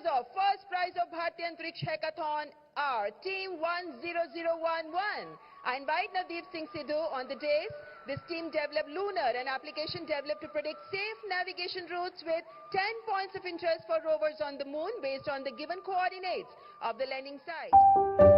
Winners of first prize of Bharti Antariksh Hackathon are Team 10011. I invite Navdeep Singh Sidhu on the dais. This team developed Lunar, an application developed to predict safe navigation routes with 10 points of interest for rovers on the moon based on the given coordinates of the landing site.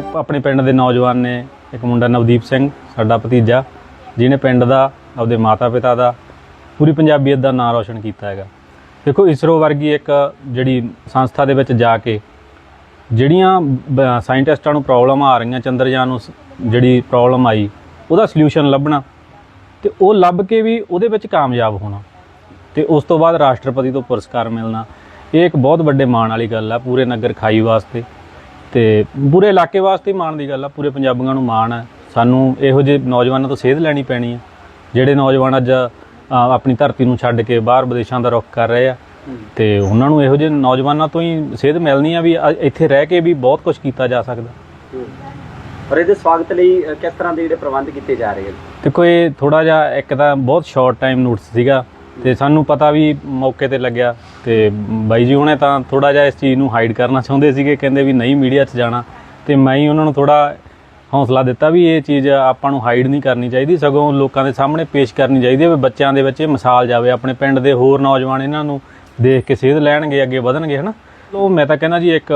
ਇੱਕ ਆਪਣੇ ਪਿੰਡ ਦੇ ਨੌਜਵਾਨ ਨੇ, ਇੱਕ ਮੁੰਡਾ ਨਵਦੀਪ ਸਿੰਘ, ਸਾਡਾ ਭਤੀਜਾ, ਜਿਹਨੇ ਪਿੰਡ ਦਾ, ਆਪਦੇ ਮਾਤਾ-ਪਿਤਾ ਦਾ ਪੂਰੀ ਪੰਜਾਬੀਅਤ ਦਾ ਨਾਂ ਰੌਸ਼ਨ ਕੀਤਾ ਹੈਗਾ। ਦੇਖੋ, ਇਸਰੋ ਵਰਗੀ ਇੱਕ ਜਿਹੜੀ ਸੰਸਥਾ ਦੇ ਵਿੱਚ ਜਾ ਕੇ ਜਿਹੜੀਆਂ ਸਾਇੰਟਿਸਟਾਂ ਨੂੰ ਪ੍ਰੋਬਲਮ ਆ ਰਹੀਆਂ, ਚੰਦਰਯਾਨ ਨੂੰ ਜਿਹੜੀ ਪ੍ਰੋਬਲਮ ਆਈ, ਉਹਦਾ ਸੋਲੂਸ਼ਨ ਲੱਭਣਾ ਤੇ ਉਹ ਲੱਭ ਕੇ ਵੀ ਉਹਦੇ ਵਿੱਚ ਕਾਮਯਾਬ ਹੋਣਾ ਤੇ ਉਸ ਤੋਂ ਬਾਅਦ ਰਾਸ਼ਟਰਪਤੀ ਤੋਂ ਪੁਰਸਕਾਰ ਮਿਲਣਾ, ਇਹ ਇੱਕ ਬਹੁਤ ਵੱਡੇ ਮਾਣ ਵਾਲੀ ਗੱਲ ਆ ਪੂਰੇ ਨਗਰ ਖਾਈ ਵਾਸਤੇ। ਤੇ ਪੂਰੇ ਇਲਾਕੇ ਵਾਸਤੇ ਮਾਣ ਦੀ ਗੱਲ ਆ ਪੂਰੇ ਪੰਜਾਬੀਆਂ ਨੂੰ ਮਾਣ ਹੈ ਸਾਨੂੰ ਇਹੋ ਜਿਹੇ ਨੌਜਵਾਨਾਂ ਤੋਂ ਸੇਧ ਲੈਣੀ ਪੈਣੀ ਆ ਜਿਹੜੇ ਨੌਜਵਾਨ ਅੱਜ ਆਪਣੀ ਧਰਤੀ ਨੂੰ ਛੱਡ ਕੇ ਬਾਹਰ ਵਿਦੇਸ਼ਾਂ ਦਾ ਰੁਖ ਕਰ ਰਹੇ ਆ। ਤੇ ਉਹਨਾਂ ਨੂੰ ਇਹੋ ਜਿਹੇ ਨੌਜਵਾਨਾਂ ਤੋਂ ਹੀ ਸੇਧ ਮਿਲਣੀ ਆ ਵੀ ਇੱਥੇ ਰਹਿ ਕੇ ਵੀ ਬਹੁਤ ਕੁਝ ਕੀਤਾ ਜਾ ਸਕਦਾ। ਪਰ ਇਹਦੇ ਸਵਾਗਤ ਲਈ ਕਿਸ ਤਰ੍ਹਾਂ ਦੇ ਜਿਹੜੇ ਪ੍ਰਬੰਧ ਕੀਤੇ ਜਾ ਰਹੇ ਹਨ ਦੇਖੋ ਇਹ ਥੋੜਾ ਜਿਹਾ ਇੱਕ ਤਾਂ ਬਹੁਤ ਸ਼ਾਰਟ ਟਾਈਮ ਨੋਟਿਸ ਸੀਗਾ। ਤੇ ਸਾਨੂੰ ਪਤਾ ਵੀ ਮੌਕੇ ਤੇ ਲੱਗਿਆ ਤੇ ਬਾਈ ਜੀ ਹੁਣੇ ਤਾਂ ਥੋੜਾ ਜਿਹਾ ਇਸ ਚੀਜ਼ ਨੂੰ ਹਾਈਡ ਕਰਨਾ ਚਾਹੁੰਦੇ ਸੀਗੇ, ਕਹਿੰਦੇ ਵੀ ਨਹੀਂ ਮੀਡੀਆ 'ਚ ਜਾਣਾ। ਤੇ ਮੈਂ ਹੀ ਉਹਨਾਂ ਨੂੰ ਥੋੜਾ ਹੌਸਲਾ ਦਿੱਤਾ ਵੀ ਇਹ ਚੀਜ਼ ਆਪਾਂ ਨੂੰ ਹਾਈਡ ਨਹੀਂ ਕਰਨੀ ਚਾਹੀਦੀ, ਸਗੋਂ ਲੋਕਾਂ ਦੇ ਸਾਹਮਣੇ ਪੇਸ਼ ਕਰਨੀ ਚਾਹੀਦੀ ਹੈ ਵੀ ਬੱਚਿਆਂ ਦੇ ਵਿੱਚ ਇਹ ਮਿਸਾਲ ਜਾਵੇ, ਆਪਣੇ ਪਿੰਡ ਦੇ ਹੋਰ ਨੌਜਵਾਨ ਇਹਨਾਂ ਨੂੰ ਦੇਖ ਕੇ ਸੇਧ ਲੈਣਗੇ, ਅੱਗੇ ਵਧਣਗੇ, ਹਨਾ? ਉਹ ਮੈਂ ਤਾਂ ਕਹਿੰਦਾ ਜੀ ਇੱਕ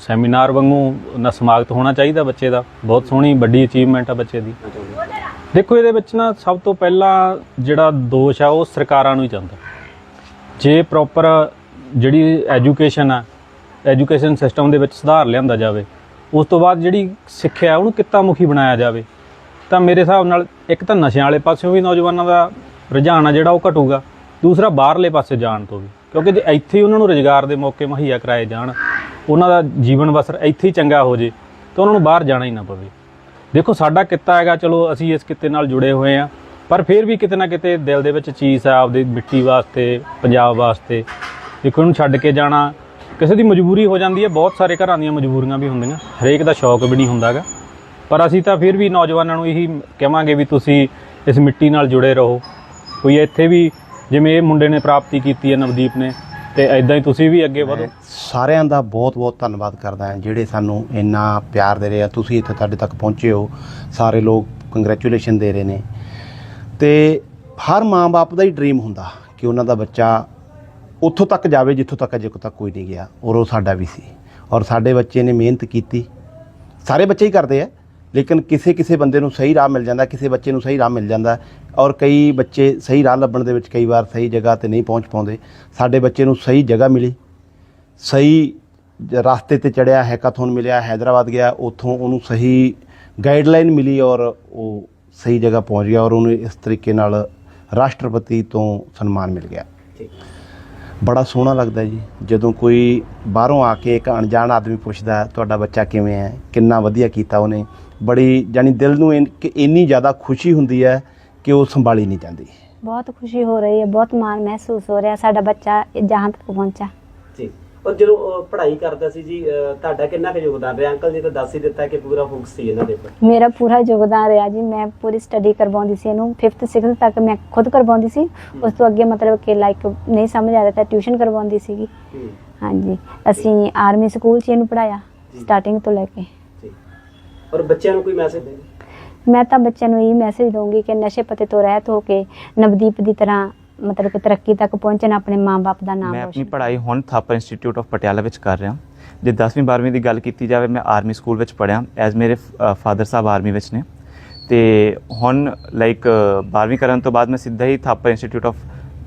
ਸੈਮੀਨਾਰ ਵਾਂਗੂ ਨਾ ਸਮਾਗਤ ਹੋਣਾ ਚਾਹੀਦਾ ਬੱਚੇ ਦਾ, ਬਹੁਤ ਸੋਹਣੀ ਵੱਡੀ ਅਚੀਵਮੈਂਟ ਆ ਬੱਚੇ ਦੀ। ਦੇਖੋ, ਇਹਦੇ ਵਿੱਚ ਨਾ ਸਭ ਤੋਂ ਪਹਿਲਾਂ ਜਿਹੜਾ ਦੋਸ਼ ਆ, ਉਹ ਸਰਕਾਰਾਂ ਨੂੰ ਹੀ ਜਾਂਦਾ ਜੇ ਪ੍ਰੋਪਰ ਜਿਹੜੀ ਐਜੂਕੇਸ਼ਨ ਆ ਐਜੂਕੇਸ਼ਨ ਸਿਸਟਮ ਦੇ ਵਿੱਚ ਸੁਧਾਰ ਲਿਆਂਦਾ ਜਾਵੇ, ਉਸ ਤੋਂ ਬਾਅਦ ਜਿਹੜੀ ਸਿੱਖਿਆ ਉਹਨੂੰ ਕਿੱਤਾ ਮੁਖੀ ਬਣਾਇਆ ਜਾਵੇ। ਤਾਂ ਮੇਰੇ ਹਿਸਾਬ ਨਾਲ ਇੱਕ ਤਾਂ ਨਸ਼ਿਆਂ ਵਾਲੇ ਪਾਸਿਓਂ ਵੀ ਨੌਜਵਾਨਾਂ ਦਾ ਰੁਝਾਨ ਆ ਜਿਹੜਾ, ਉਹ ਘਟੂਗਾ। ਦੂਸਰਾ, ਬਾਹਰਲੇ ਪਾਸੇ ਜਾਣ ਤੋਂ ਵੀ। ਕਿਉਂਕਿ ਜੇ ਇੱਥੇ ਹੀ ਉਹਨਾਂ ਨੂੰ ਰੋਜ਼ਗਾਰ ਦੇ ਮੌਕੇ ਮੁਹੱਈਆ ਕਰਾਏ ਜਾਣ, ਉਹਨਾਂ ਦਾ ਜੀਵਨ ਬਸਰ ਇੱਥੇ ਹੀ ਚੰਗਾ ਹੋ ਜੇ, ਤਾਂ ਉਹਨਾਂ ਨੂੰ ਬਾਹਰ ਜਾਣਾ ਹੀ ਨਾ ਪਵੇ। ਦੇਖੋ ਸਾਡਾ ਕਿੱਤਾ ਹੈਗਾ ਚਲੋ ਅਸੀਂ ਇਸ ਕਿੱਤੇ ਨਾਲ ਜੁੜੇ ਹੋਏ ਆ ਪਰ ਫਿਰ ਵੀ ਕਿਤੇ ਨਾ ਕਿਤੇ ਦਿਲ ਦੇ ਵਿੱਚ ਚੀਜ਼ ਆ ਆਪਦੀ ਮਿੱਟੀ ਵਾਸਤੇ ਪੰਜਾਬ ਵਾਸਤੇ। ਇੱਕ ਉਹਨੂੰ ਛੱਡ ਕੇ ਜਾਣਾ ਕਿਸੇ ਦੀ ਮਜਬੂਰੀ ਹੋ ਜਾਂਦੀ ਹੈ ਬਹੁਤ ਸਾਰੇ ਘਰਾਂ ਦੀਆਂ ਮਜਬੂਰੀਆਂ ਵੀ ਹੁੰਦੀਆਂ ਹਰੇਕ ਦਾ ਸ਼ੌਕ ਵੀ ਨਹੀਂ ਹੁੰਦਾਗਾ ਪਰ ਅਸੀਂ ਤਾਂ ਫਿਰ ਵੀ ਨੌਜਵਾਨਾਂ ਨੂੰ ਇਹੀ ਕਹਾਂਗੇ ਵੀ ਤੁਸੀਂ ਇਸ ਮਿੱਟੀ ਨਾਲ ਜੁੜੇ ਰਹੋ। ਕੋਈ ਇੱਥੇ ਵੀ ਜਿਵੇਂ ਇਹ ਮੁੰਡੇ ਨੇ ਪ੍ਰਾਪਤੀ ਕੀਤੀ ਹੈ ਨਵਦੀਪ ਨੇ ਤੇ ਐਦਾਂ ਹੀ ਤੁਸੀਂ ਵੀ ਅੱਗੇ ਵਧੋ। ਸਾਰਿਆਂ ਦਾ ਬਹੁਤ-ਬਹੁਤ ਧੰਨਵਾਦ ਕਰਦਾ ਹਾਂ ਜਿਹੜੇ ਸਾਨੂੰ ਇੰਨਾ ਪਿਆਰ ਦੇ ਰਹੇ ਆ। ਤੁਸੀਂ ਇੱਥੇ ਤੁਹਾਡੇ ਤੱਕ ਪਹੁੰਚੇ ਹੋ। ਸਾਰੇ ਲੋਕ ਕੰਗ੍ਰੈਚੁਲੇਸ਼ਨ ਦੇ ਰਹੇ ਨੇ। ਤੇ ਹਰ ਮਾਂ-ਬਾਪ ਦਾ ਹੀ ਡ੍ਰੀਮ ਹੁੰਦਾ ਕਿ ਉਹਨਾਂ ਦਾ ਬੱਚਾ ਉੱਥੋਂ ਤੱਕ ਜਾਵੇ, ਜਿੱਥੋਂ ਤੱਕ ਅਜੇ ਤੱਕ ਕੋਈ ਨਹੀਂ ਗਿਆ। ਔਰ ਉਹ ਸਾਡਾ ਵੀ ਸੀ। ਔਰ ਸਾਡੇ ਬੱਚੇ ਨੇ ਮਿਹਨਤ ਕੀਤੀ। ਸਾਰੇ ਬੱਚੇ ਹੀ ਕਰਦੇ ਆ, ਲੇਕਿਨ ਕਿਸੇ ਕਿਸੇ ਬੰਦੇ ਨੂੰ ਸਹੀ ਰਾਹ ਮਿਲ ਜਾਂਦਾ, ਕਿਸੇ ਬੱਚੇ ਨੂੰ ਸਹੀ ਰਾਹ ਮਿਲ ਜਾਂਦਾ। ਔਰ ਕਈ ਬੱਚੇ ਸਹੀ ਰਾਹ ਲੱਭਣ ਦੇ ਵਿੱਚ ਕਈ ਵਾਰ ਸਹੀ ਜਗ੍ਹਾ ਤੇ ਨਹੀਂ ਪਹੁੰਚ ਪਾਉਂਦੇ। ਸਾਡੇ ਬੱਚੇ ਨੂੰ ਸਹੀ ਜਗ੍ਹਾ ਮਿਲੀ। ਸਹੀ ਰਸਤੇ ਤੇ ਚੜਿਆ ਹੈਕਾਥਨ ਮਿਲਿਆ ਹੈਦਰਾਬਾਦ ਗਿਆ ਉੱਥੋਂ ਉਹਨੂੰ ਸਹੀ ਗਾਈਡਲਾਈਨ ਮਿਲੀ ਔਰ ਉਹ ਸਹੀ ਜਗ੍ਹਾ ਪਹੁੰਚ ਗਿਆ ਔਰ ਉਹਨੂੰ ਇਸ ਤਰੀਕੇ ਨਾਲ ਰਾਸ਼ਟਰਪਤੀ ਤੋਂ ਸਨਮਾਨ ਮਿਲ ਗਿਆ। ਬੜਾ ਸੋਹਣਾ ਲੱਗਦਾ ਜੀ। ਜਦੋਂ ਕੋਈ ਬਾਹਰੋਂ ਆ ਕੇ ਇੱਕ ਅਣਜਾਣ ਆਦਮੀ ਪੁੱਛਦਾ ਤੁਹਾਡਾ ਬੱਚਾ ਕਿਵੇਂ ਹੈ? ਕਿੰਨਾ ਵਧੀਆ ਕੀਤਾ ਉਹਨੇ? ਬੜੀ ਜਾਨੀ ਦਿਲ ਨੂੰ ਇੰਨੀ ਜ਼ਿਆਦਾ ਖੁਸ਼ੀ ਹੁੰਦੀ ਹੈ ਕਿ ਉਹ ਸੰਭਾਲੀ ਨਹੀਂ ਜਾਂਦੀ। ਬਹੁਤ ਖੁਸ਼ੀ ਹੋ ਰਹੀ ਹੈ ਬਹੁਤ ਮਾਣ ਮਹਿਸੂਸ ਹੋ ਰਿਹਾ ਸਾਡਾ ਬੱਚਾ ਜਹਾਂ ਤੱਕ ਪਹੁੰਚਾ ਜੀ। ਔਰ ਜਦੋਂ ਪੜ੍ਹਾਈ ਕਰਦਾ ਸੀ ਜੀ ਤੁਹਾਡਾ ਕਿੰਨਾ ਕੁ ਯੋਗਦਾਨ ਰਿਹਾ? ਅੰਕਲ ਜੀ ਤਾਂ ਦੱਸ ਹੀ ਦਿੱਤਾ ਕਿ ਪੂਰਾ ਫੋਕਸ ਸੀ ਇਹਨਾਂ ਦੇ ਉੱਪਰ। ਮੇਰਾ ਪੂਰਾ ਯੋਗਦਾਨ ਰਿਹਾ ਜੀ। ਮੈਂ ਪੂਰੀ ਸਟੱਡੀ ਕਰਵਾਉਂਦੀ ਸੀ ਇਹਨੂੰ। 5th 6th ਤੱਕ ਮੈਂ ਖੁਦ ਕਰਵਾਉਂਦੀ ਸੀ। ਉਸ ਤੋਂ ਅੱਗੇ ਮਤਲਬ ਕਿ ਲਾਈਕ ਨਹੀਂ ਸਮਝ ਆ ਰਿਹਾ ਤਾਂ ਟਿਊਸ਼ਨ ਕਰਵਾਉਂਦੀ ਸੀਗੀ। ਹੂੰ। ਹਾਂਜੀ। ਅਸੀਂ ਆਰਮੀ ਸਕੂਲ 'ਚ ਇਹਨੂੰ ਪੜਾਇਆ ਜੀ। ਸਟਾਰਟਿੰਗ ਤੋਂ ਲੈ ਕੇ। ਜੀ। ਔਰ ਬੱਚਿਆਂ ਨੂੰ ਕੋਈ ਮੈਸੇਜ ਦੇ ਮੈਂ ਤਾਂ ਬੱਚਿਆਂ ਨੂੰ ਇਹ ਮੈਸੇਜ ਦਊਂਗੀ ਕਿ ਨਸ਼ੇ ਪਤੇ ਤੋਂ ਰਹਿਤ ਹੋ ਕੇ ਨਵਦੀਪ ਦੀ ਤਰ੍ਹਾਂ ਮਤਲਬ ਕਿ ਤਰੱਕੀ ਤੱਕ ਪਹੁੰਚਣ ਆਪਣੇ ਮਾਪੇ ਦਾ ਨਾਮ ਮੈਂ ਆਪਣੀ ਰੋਸ਼ਨ। ਪੜ੍ਹਾਈ ਹੁਣ ਥਾਪਰ ਇੰਸਟੀਚਿਊਟ ਆਫ ਪਟਿਆਲਾ ਵਿੱਚ ਕਰ ਰਿਹਾ। ਜੇ 10ਵੀਂ 12ਵੀਂ ਦੀ ਗੱਲ ਕੀਤੀ ਜਾਵੇ ਮੈਂ ਆਰਮੀ ਸਕੂਲ ਵਿੱਚ ਪੜ੍ਹਿਆ ਐਜ਼ ਮੇਰੇ ਫਾਦਰ ਸਾਹਿਬ ਆਰਮੀ ਵਿੱਚ ਨੇ। ਤੇ ਹੁਣ ਲਾਈਕ 12ਵੀਂ ਕਰਨ ਤੋਂ ਬਾਅਦ ਮੈਂ ਸਿੱਧਾ ਹੀ ਥਾਪਰ ਇੰਸਟੀਚਿਊਟ ਆਫ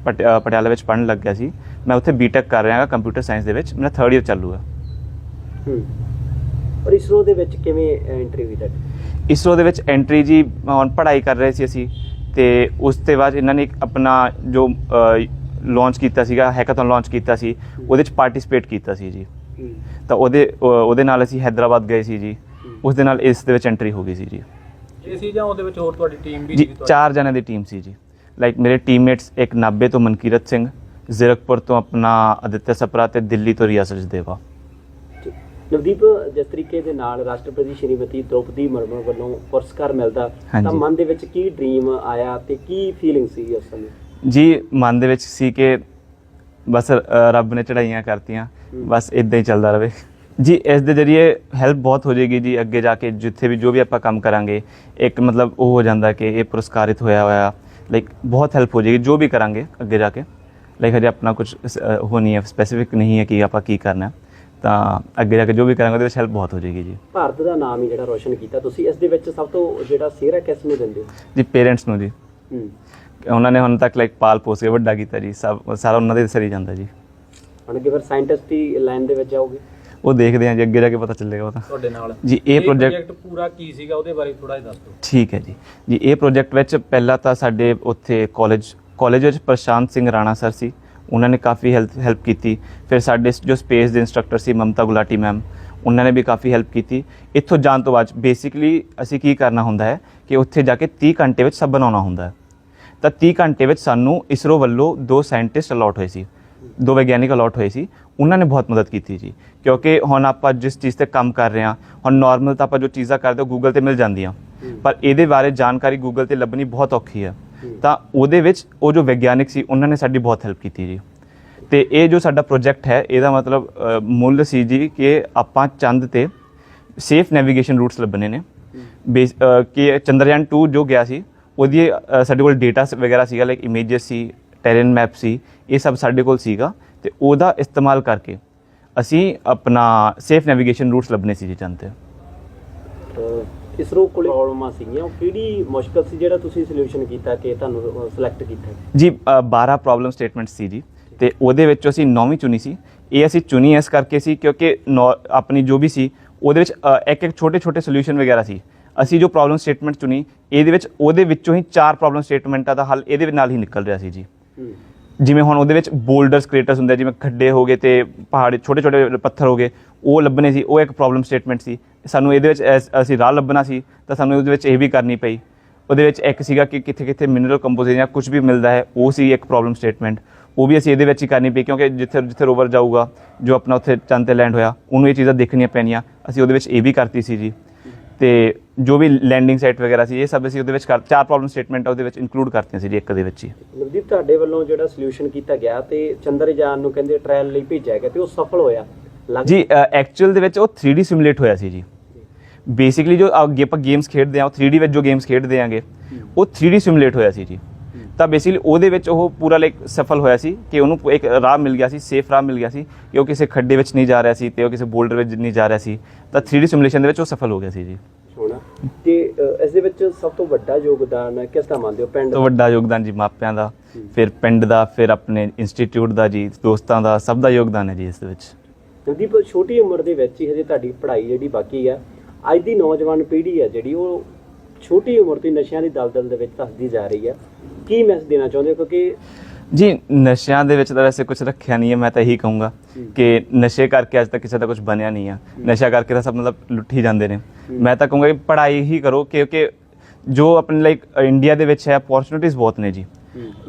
ਪਟਿਆਲਾ ਵਿੱਚ ਪੜ੍ਹਨ ਲੱਗ ਗਿਆ ਸੀ। ਮੈਂ ਉੱਥੇ ਬੀਟੈਕ ਕਰ ਰਿਹਾ ਹਾਂ ਕੰਪਿਊਟਰ ਸਾਇੰਸ ਦੇ ਵਿੱਚ। ਮੇਰਾ 3rd ਇਅਰ ਚੱਲੂਗਾ ਹੂੰ। ਔਰ ਇਸਰੋ ਦੇ ਵਿੱਚ ਕਿਵੇਂ ਐਂਟਰੀ ਹੋਈ ਤੁਹਾਡੀ? ਇਸਰੋ ਦੇ ਵਿੱਚ ਐਂਟਰੀ ਜੀ ਹੁਣ ਪੜ੍ਹਾਈ ਕਰ ਰਹੇ ਸੀ ਅਸੀਂ। ਤੇ ਉਸ ਤੋਂ ਬਾਅਦ ਇਹਨਾਂ ਨੇ ਇੱਕ ਆਪਣਾ ਜੋ ਲਾਂਚ ਕੀਤਾ ਸੀਗਾ ਹੈਕਾਥਨ ਲਾਂਚ ਕੀਤਾ ਸੀ ਉਹਦੇ ਵਿੱਚ ਪਾਰਟਿਸਿਪੇਟ ਕੀਤਾ ਸੀ ਜੀ। ਤਾਂ ਉਹਦੇ ਉਹਦੇ ਨਾਲ ਅਸੀਂ ਹੈਦਰਾਬਾਦ ਗਏ ਸੀ ਜੀ। ਉਸ ਦੇ ਨਾਲ ਇਸ ਦੇ ਵਿੱਚ ਐਂਟਰੀ ਹੋ ਗਈ ਸੀ ਜੀ। ਇਹ ਸੀ ਜਾਂ ਉਹਦੇ ਵਿੱਚ ਹੋਰ ਤੁਹਾਡੀ ਟੀਮ ਵੀ ਜੀ ਚਾਰ ਜਣਿਆਂ ਦੀ ਟੀਮ ਸੀ ਜੀ। ਲਾਈਕ ਮੇਰੇ ਟੀਮਮੇਟਸ ਇੱਕ ਨਾਬੇ ਤੋਂ ਮਨਕੀਰਤ ਸਿੰਘ ਜ਼ੀਰਕਪੁਰ ਤੋਂ ਆਪਣਾ ਅਦਿੱਤਿਆ ਸਪਰਾ ਤੇ ਦਿੱਲੀ ਤੋਂ ਰਿਆ ਸਚਦੇਵਾ। ਠੀਕ। ਨਵਦੀਪ ਜਿਸ ਤਰੀਕੇ ਦੇ ਨਾਲ ਰਾਸ਼ਟਰਪਤੀ ਸ਼੍ਰੀਮਤੀ ਦ੍ਰੋਪਦੀ ਮੁਰਮੂ ਵੱਲੋਂ ਪੁਰਸਕਾਰ ਮਿਲਦਾ ਤਾਂ। ਮਨ ਦੇ ਵਿੱਚ ਕੀ ਡ੍ਰੀਮ ਆਇਆ ਤੇ ਕੀ ਫੀਲਿੰਗ ਸੀ ਉਸ ਸਮੇਂ ਜੀ ਮਨ ਦੇ ਵਿੱਚ ਸੀ ਕਿ ਬਸ ਰੱਬ ਨੇ ਚੜਾਈਆਂ ਕਰਤੀਆਂ ਬਸ ਇਦਾਂ ਹੀ ਚੱਲਦਾ ਰਵੇ ਜੀ ਇਸ ਦੇ ਜਰੀਏ ਹੈਲਪ ਬਹੁਤ ਹੋ ਜਾਏਗੀ ਜੀ ਅੱਗੇ ਜਾ ਕੇ ਜਿੱਥੇ ਵੀ ਜੋ ਵੀ ਆਪਾਂ ਕੰਮ ਕਰਾਂਗੇ ਇੱਕ ਮਤਲਬ ਉਹ ਹੋ ਜਾਂਦਾ ਕਿ ਇਹ ਪੁਰਸਕਾਰਿਤ ਹੋਇਆ ਹੋਇਆ ਲਾਈਕ ਬਹੁਤ ਹੈਲਪ ਹੋ ਜਾਏਗੀ ਜੋ ਵੀ ਕਰਾਂਗੇ ਅੱਗੇ ਜਾ ਕੇ ਲਾਈਕ ਹਜੇ ਆਪਣਾ ਕੁਝ ਉਹ ਨਹੀਂ ਹੈ ਸਪੈਸੀਫਿਕ ਨਹੀਂ ਹੈ ਕਿ ਆਪਾਂ ਕੀ ਕਰਨਾ ਹੈ। ਤਾਂ ਅੱਗੇ ਜਾ ਕੇ ਜੋ ਵੀ ਕਰਾਂਗੇ ਉਹਦੇ ਵਿੱਚ ਹੈਲਪ ਬਹੁਤ ਹੋ ਜਾਏਗੀ ਜੀ। ਭਾਰਤ ਦਾ ਨਾਮ ਹੀ ਜਿਹੜਾ ਰੋਸ਼ਨ ਕੀਤਾ ਤੁਸੀਂ ਇਸ ਦੇ ਵਿੱਚ ਸਭ ਤੋਂ ਜਿਹੜਾ ਸਿਹਰਾ ਕਿਸ ਨੂੰ ਦਿੰਦੇ ਹੋ? ਜੀ ਪੇਰੈਂਟਸ ਨੂੰ ਜੀ। ਹੂੰ। ਉਹਨਾਂ ਨੇ ਹੁਣ ਤੱਕ ਲਾਈਕ ਪਾਲ ਪੋਸ ਕੇ ਵੱਡਾ ਕੀਤਾ ਜੀ ਸਭ ਸਾਰਾ ਉਹਨਾਂ ਦੇ ਸਰੀ ਜਾਂਦਾ ਜੀ। ਹੁਣ ਅੱਗੇ ਫਿਰ ਸਾਇੰਟਿਸਟ ਦੀ ਲਾਈਨ ਦੇ ਵਿੱਚ ਜਾਓਗੇ? ਉਹ ਦੇਖਦੇ ਹਾਂ ਜੀ ਅੱਗੇ ਜਾ ਕੇ ਪਤਾ ਚੱਲੇਗਾ ਉਹ ਤਾਂ। ਤੁਹਾਡੇ ਨਾਲ। ਜੀ ਇਹ ਪ੍ਰੋਜੈਕਟ ਪੂਰਾ ਕੀ ਸੀਗਾ ਉਹਦੇ ਬਾਰੇ ਥੋੜਾ ਜਿਹਾ ਦੱਸ ਦਿਓ। ਠੀਕ ਹੈ ਜੀ। ਜੀ ਇਹ ਪ੍ਰੋਜੈਕਟ ਵਿੱਚ ਪਹਿਲਾਂ ਤਾਂ ਸਾਡੇ ਉੱਥੇ ਕਾਲਜ ਕਾਲਜ ਵਿੱਚ ਪ੍ਰਸ਼ਾਂਤ ਸਿੰਘ ਰਾਣਾ ਸਰ ਸੀ। ਉਹਨਾਂ ਨੇ ਕਾਫੀ ਹੈਲਪ ਹੈਲਪ ਕੀਤੀ। ਫਿਰ ਸਾਡੇ ਜੋ ਸਪੇਸ ਦੇ ਇੰਸਟ੍ਰਕਟਰ ਸੀ ਮਮਤਾ ਗੁਲਾਟੀ ਮੈਮ ਉਹਨਾਂ ਨੇ ਵੀ ਕਾਫੀ ਹੈਲਪ ਕੀਤੀ। ਇੱਥੋਂ ਜਾਣ ਤੋਂ ਬਾਅਦ ਬੇਸਿਕਲੀ ਅਸੀਂ ਕੀ ਕਰਨਾ ਹੁੰਦਾ ਹੈ ਕਿ ਉੱਥੇ ਜਾ ਕੇ 30 ਘੰਟੇ ਵਿੱਚ ਸਭ ਬਣਾਉਣਾ ਹੁੰਦਾ ਹੈ। ਤਾਂ 30 ਘੰਟੇ ਵਿੱਚ ਸਾਨੂੰ ਇਸਰੋ ਵੱਲੋਂ ਦੋ ਸਾਇੰਟਿਸਟ ਅਲਾਟ ਹੋਏ ਸੀ, ਦੋ ਵਿਗਿਆਨਿਕ ਅਲਾਟ ਹੋਏ ਸੀ। ਉਹਨਾਂ ਨੇ ਬਹੁਤ ਮਦਦ ਕੀਤੀ ਜੀ, ਕਿਉਂਕਿ ਹੁਣ ਆਪਾਂ ਜਿਸ ਚੀਜ਼ ਤੇ ਕੰਮ ਕਰ ਰਹੇ ਹਾਂ, ਹੁਣ ਨਾਰਮਲ ਤਾਂ ਆਪਾਂ ਜੋ ਚੀਜ਼ਾਂ ਕਰਦੇ ਹਾਂ ਗੂਗਲ ਤੇ ਮਿਲ ਜਾਂਦੀਆਂ। ਪਰ ਇਹਦੇ ਬਾਰੇ ਜਾਣਕਾਰੀ ਗੂਗਲ ਤੇ ਲੱਭਣੀ ਬਹੁਤ ਔਖੀ ਹੈ। ਤਾਂ ਉਹਦੇ ਵਿੱਚ ਉਹ ਜੋ ਵਿਗਿਆਨਿਕ ਸੀ, ਉਹਨਾਂ ਨੇ ਸਾਡੀ ਬਹੁਤ ਹੈਲਪ ਕੀਤੀ ਜੀ। ਤੇ ਇਹ ਜੋ ਸਾਡਾ ਪ੍ਰੋਜੈਕਟ ਹੈ, ਇਹਦਾ ਮਤਲਬ ਮੁੱਲ ਸੀ ਜੀ ਕਿ ਆਪਾਂ ਚੰਦ ਤੇ ਸੇਫ ਨੈਵੀਗੇਸ਼ਨ ਰੂਟਸ ਲੱਭਣੇ ਨੇ। ਬੇਸ ਕਿ ਚੰਦਰਯਾਨ 2 ਜੋ ਗਿਆ ਸੀ, ਉਹਦੀ ਸਾਡੇ ਕੋਲ ਡੇਟਾ ਵਗੈਰਾ ਸੀਗਾ ਲਾਈਕ ਇਮੇजेस ਸੀ ਟੈਰਨ ਮੈਪ ਸੀ, ਇਹ ਸਭ ਸਾਡੇ ਕੋਲ ਸੀਗਾ। ਤੇ ਉਹਦਾ ਇਸਤੇਮਾਲ ਕਰਕੇ ਅਸੀਂ ਆਪਣਾ ਸੇਫ ਨੈਵੀਗੇਸ਼ਨ ਰੂਟਸ ਲੱਭਣੇ ਸੀ ਜੀ ਚੰਦ ਤੇ ਇਸਰੋ ਕੋਲੇ ਪ੍ਰੋਬਲਮਾਂ ਸੀਗੀਆਂ ਉਹ ਕਿਹੜੀ ਮੁਸ਼ਕਲ ਸੀ ਜਿਹੜਾ ਤੁਸੀਂ ਸੋਲੂਸ਼ਨ ਕੀਤਾ ਕਿ ਤੁਹਾਨੂੰ ਸਿਲੈਕਟ ਕੀਤਾ? ਜੀ ਅ, 12 ਪ੍ਰੋਬਲਮ ਸਟੇਟਮੈਂਟ ਸੀ ਜੀ। ਤੇ ਉਹਦੇ ਵਿੱਚੋਂ ਅਸੀਂ 9ਵੀਂ ਚੁਣੀ ਸੀ। ਇਹ ਅਸੀਂ ਚੁਣੀ ਇਸ ਕਰਕੇ ਸੀ ਕਿਉਂਕਿ ਨੌ- ਆਪਣੀ ਜੋ ਵੀ ਸੀ ਉਹਦੇ ਵਿੱਚ ਇੱਕ ਇੱਕ ਛੋਟੇ ਛੋਟੇ ਸੋਲੂਸ਼ਨ ਵਗੈਰਾ ਸੀ। ਅਸੀਂ ਜੋ ਪ੍ਰੋਬਲਮ ਸਟੇਟਮੈਂਟ ਚੁਣੀ ਇਹਦੇ ਵਿੱਚ ਉਹਦੇ ਵਿੱਚੋਂ ਹੀ ਚਾਰ ਪ੍ਰੋਬਲਮ ਸਟੇਟਮੈਂਟਾਂ ਦਾ ਹੱਲ ਇਹਦੇ ਨਾਲ ਹੀ ਨਿਕਲ ਰਿਹਾ ਸੀ ਜੀ। ਹੂੰ। ਜਿਵੇਂ ਹੁਣ ਉਹਦੇ ਵਿੱਚ ਬੋਲਡਰਸ ਕ੍ਰੇਟਰਸ ਹੁੰਦੇ ਆ, ਜਿਵੇਂ ਖੱਡੇ ਹੋ ਗਏ ਤੇ ਪਹਾੜ ਛੋਟੇ ਛੋਟੇ ਪੱਥਰ ਹੋ ਗਏ ਉਹ ਲੱਭਣੇ ਸੀ ਉਹ ਇੱਕ ਪ੍ਰੋਬਲਮ ਸਟੇਟਮੈਂਟ ਸੀ। ਸਾਨੂੰ ਇਹਦੇ ਵਿੱਚ ਐਸ- ਅਸੀਂ ਰਾਹ ਲੱਭਣਾ ਸੀ ਤਾਂ ਸਾਨੂੰ ਉਹਦੇ ਵਿੱਚ ਇਹ ਵੀ ਕਰਨੀ ਪਈ। ਉਹਦੇ ਵਿੱਚ ਇੱਕ ਸੀਗਾ ਕਿ ਕਿੱਥੇ ਕਿੱਥੇ ਮਿਨਰਲ ਕੰਪੋਜੀਸ਼ਨ ਜਾਂ ਕੁਝ ਵੀ ਮਿਲਦਾ ਹੈ ਉਹ ਸੀ ਇੱਕ ਪ੍ਰੋਬਲਮ ਸਟੇਟਮੈਂਟ ਉਹ ਵੀ ਅਸੀਂ ਇਹਦੇ ਵਿੱਚ ਹੀ ਕਰਨੀ ਪਈ ਕਿਉਂਕਿ ਜਿੱਥੇ ਜਿੱਥੇ ਰੋਵਰ ਜਾਊਗਾ ਜੋ ਆਪਣਾ ਉੱਥੇ ਚੰਦ ਤੇ ਲੈਂਡ ਹੋਇਆ ਉਹਨੂੰ ਇਹ ਚੀਜ਼ਾਂ ਦੇਖਣੀਆਂ ਪੈਣੀਆਂ। ਅਸੀਂ ਉਹਦੇ ਵਿੱਚ ਇਹ ਵੀ ਕਰਤੀ ਸੀ ਜੀ। ਤੇ ਜੋ ਵੀ ਲੈਂਡਿੰਗ ਸਾਈਟ ਵਗੈਰਾ ਸੀ ਇਹ ਸਭ ਅਸੀਂ ਉਹਦੇ ਵਿੱਚ ਕਰ ਚਾਰ ਪ੍ਰੋਬਲਮ ਸਟੇਟਮੈਂਟ ਉਹਦੇ ਵਿੱਚ ਇਨਕਲੂਡ ਕਰਤੀਆਂ ਸੀ ਜੀ ਇੱਕ ਦੇ ਵਿੱਚ ਹੀ। ਨਵਦੀਪ ਤੁਹਾਡੇ ਵੱਲੋਂ ਜਿਹੜਾ ਸੋਲੂਸ਼ਨ ਕੀਤਾ ਗਿਆ ਤੇ ਚੰਦਰਯਾਨ ਨੂੰ ਕਹਿੰਦੇ ਟ੍ਰਾਇਲ ਲਈ ਭੇਜਿਆ ਗਿਆ ਤੇ ਉਹ ਸਫਲ ਹੋਇਆ। ਜੀ ਐਕਚੁਅਲ ਦੇ ਵਿੱਚ ਉਹ 3D ਸਿਮੂਲੇਟ ਹੋਇਆ ਸੀ ਜੀ। ਬੇਸਿਕਲੀ ਜੋ ਅੱਗੇ ਆਪਾਂ ਗੇਮਸ ਖੇਡਦੇ ਆ ਉਹ 3D ਵਿੱਚ ਜੋ ਗੇਮਸ ਖੇਡਦੇ ਆਂਗੇ ਉਹ 3D ਸਿਮੂਲੇਟ ਹੋਇਆ ਸੀ ਜੀ। ਤਾਂ ਬੇਸਿਕਲੀ ਉਹਦੇ ਵਿੱਚ ਉਹ ਪੂਰਾ ਲਾਈਕ ਸਫਲ ਹੋਇਆ ਸੀ ਕਿ ਉਹਨੂੰ ਇੱਕ ਰਾਹ ਮਿਲ ਗਿਆ ਸੀ ਸੇਫ ਰਾਹ ਮਿਲ ਗਿਆ ਸੀ ਕਿ ਉਹ ਕਿਸੇ ਖੱਡੇ ਵਿੱਚ ਨਹੀਂ ਜਾ ਰਿਹਾ ਸੀ ਤੇ ਉਹ ਕਿਸੇ ਬੋਲਡਰ ਵਿੱਚ ਨਹੀਂ ਜਾ ਰਿਹਾ ਸੀ। ਤਾਂ 3D ਸਿਮੂਲੇਸ਼ਨ ਦੇ ਵਿੱਚ ਉਹ ਸਫਲ ਹੋ ਗਿਆ ਸੀ ਜੀ। ਹੋਣਾ ਤੇ ਇਸ ਦੇ ਵਿੱਚ ਸਭ ਤੋਂ ਵੱਡਾ ਯੋਗਦਾਨ ਕਿਸ ਦਾ ਮੰਨਦੇ ਹੋ? ਪਿੰਡ ਤੋਂ ਵੱਡਾ ਯੋਗਦਾਨ ਜੀ ਮਾਪਿਆਂ ਦਾ ਫਿਰ ਪਿੰਡ ਦਾ ਫਿਰ ਆਪਣੇ ਇੰਸਟੀਚਿਊਟ ਦਾ ਜੀ ਦੋਸਤਾਂ ਦਾ ਸਭ ਦਾ ਯੋਗਦਾਨ ਹੈ ਜੀ ਇਸ ਦੇ ਵਿੱਚ। ਨਵਦੀਪ ਛੋਟੀ ਉਮਰ ਦੇ ਵਿੱਚ ਹੀ ਹਜੇ ਤੁਹਾਡੀ ਪੜ੍ਹਾਈ ਜਿਹੜੀ ਬਾਕੀ ਆ ਅੱਜ ਦੀ ਨੌਜਵਾਨ ਪੀੜ੍ਹੀ ਆ ਜਿਹੜੀ ਉਹ ਛੋਟੀ ਉਮਰ ਤੋਂ ਨਸ਼ਿਆਂ ਦੀ ਦਲਦਲ ਦੇ ਵਿੱਚ ਧੱਸਦੀ ਜਾ ਰਹੀ ਆ। ਕੀ ਮੈਸੇਜ ਦੇਣਾ ਚਾਹੁੰਦੇ ਹੋ? ਕਿਉਂਕਿ ਜੀ ਨਸ਼ਿਆਂ ਦੇ ਵਿੱਚ ਤਾਂ ਵੈਸੇ ਕੁਝ ਰੱਖਿਆ ਨਹੀਂ ਹੈ ਮੈਂ ਤਾਂ ਇਹੀ ਕਹੂੰਗਾ ਕਿ ਨਸ਼ੇ ਕਰਕੇ ਅੱਜ ਤੱਕ ਕਿਸੇ ਦਾ ਕੁਝ ਬਣਿਆ ਨਹੀਂ ਆ। ਨਸ਼ਾ ਕਰਕੇ ਤਾਂ ਸਭ ਮਤਲਬ ਲੁੱਟੀ ਜਾਂਦੇ ਨੇ। ਮੈਂ ਤਾਂ ਕਹੂੰਗਾ ਕਿ ਪੜ੍ਹਾਈ ਹੀ ਕਰੋ ਕਿਉਂਕਿ ਜੋ ਆਪਣੇ ਲਾਈਕ ਇੰਡੀਆ ਦੇ ਵਿੱਚ ਹੈ ਅਪੋਰਚੁਨਿਟੀਜ਼ ਬਹੁਤ ਨੇ ਜੀ।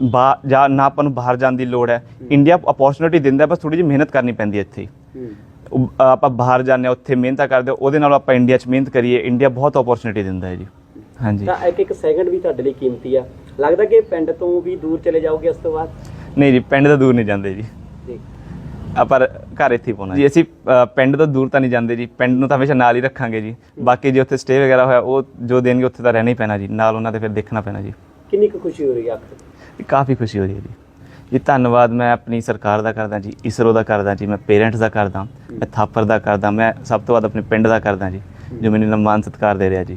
ਬਾ ਜਾਂ ਨਾ ਆਪਾਂ ਨੂੰ ਬਾਹਰ ਜਾਣ ਦੀ ਲੋੜ ਹੈ। ਇੰਡੀਆ ਅਪੋਰਚੁਨਿਟੀ ਦਿੰਦਾ ਬਸ ਥੋੜੀ ਜਿਹੀ ਮਿਹਨਤ ਕਰਨੀ ਪੈਂਦੀ ਹੈ ਇੱਥੇ ਆਪਾਂ ਬਾਹਰ ਜਾਂਦੇ ਹਾਂ ਉੱਥੇ ਮਿਹਨਤਾਂ ਕਰਦੇ ਉਹਦੇ ਨਾਲ ਆਪਾਂ ਇੰਡੀਆ 'ਚ ਮਿਹਨਤ ਕਰੀਏ ਇੰਡੀਆ ਬਹੁਤ ਅਪੋਰਚੁਨਿਟੀ ਦਿੰਦਾ ਹੈ ਜੀ। ਹਾਂਜੀ। ਤਾਂ ਇੱਕ ਇੱਕ ਸੈਕਿੰਡ ਵੀ ਤੁਹਾਡੇ ਲਈ ਕੀਮਤੀ ਆ। ਲੱਗਦਾ ਕਿ ਪਿੰਡ ਤੋਂ ਵੀ ਦੂਰ ਚਲੇ ਜਾਓਗੇ ਉਸ ਤੋਂ ਬਾਅਦ? ਨਹੀਂ ਜੀ ਪਿੰਡ ਤੋਂ ਦੂਰ ਨਹੀਂ ਜਾਂਦੇ ਜੀ। ਜੀ। ਆਪਾਂ ਘਰ ਇੱਥੇ ਪਾਉਣਾ ਜੀ। ਅਸੀਂ ਪਿੰਡ ਤੋਂ ਦੂਰ ਤਾਂ ਨਹੀਂ ਜਾਂਦੇ ਜੀ। ਪਿੰਡ ਨੂੰ ਤਾਂ ਹਮੇਸ਼ਾ ਨਾਲ ਹੀ ਰੱਖਾਂਗੇ ਜੀ। ਬਾਕੀ ਜੇ ਉੱਥੇ ਸਟੇ ਵਗੈਰਾ ਹੋਇਆ ਉਹ ਜੋ ਦੇਣਗੇ ਉੱਥੇ ਤਾਂ ਰਹਿਣਾ ਹੀ ਪੈਣਾ ਜੀ। ਨਾਲ ਉਹਨਾਂ ਦੇ ਫਿਰ ਦੇਖਣਾ ਪੈਣਾ ਜੀ। ਕਿੰਨੀ ਕੁ ਖੁਸ਼ੀ ਹੋ ਰਹੀ ਹੈ ਆਖਰ? ਕਾਫੀ ਖੁਸ਼ੀ ਹੋ ਰਹੀ ਹੈ ਜੀ। ਜੀ ਧੰਨਵਾਦ। ਮੈਂ ਆਪਣੀ ਸਰਕਾਰ ਦਾ ਕਰਦਾ ਜੀ ਇਸਰੋ ਦਾ ਕਰਦਾ ਜੀ ਮੈਂ ਪੇਰੈਂਟਸ ਦਾ ਕਰਦਾ ਮੈਂ ਥਾਪਰ ਦਾ ਕਰਦਾ ਮੈਂ ਸਭ ਤੋਂ ਵੱਧ ਆਪਣੇ ਪਿੰਡ ਦਾ ਕਰਦਾ ਜੀ ਜੋ ਮੈਨੂੰ ਨਿਰਮਾਨ ਸਤਿਕਾਰ ਦੇ ਰਿਹਾ ਜੀ।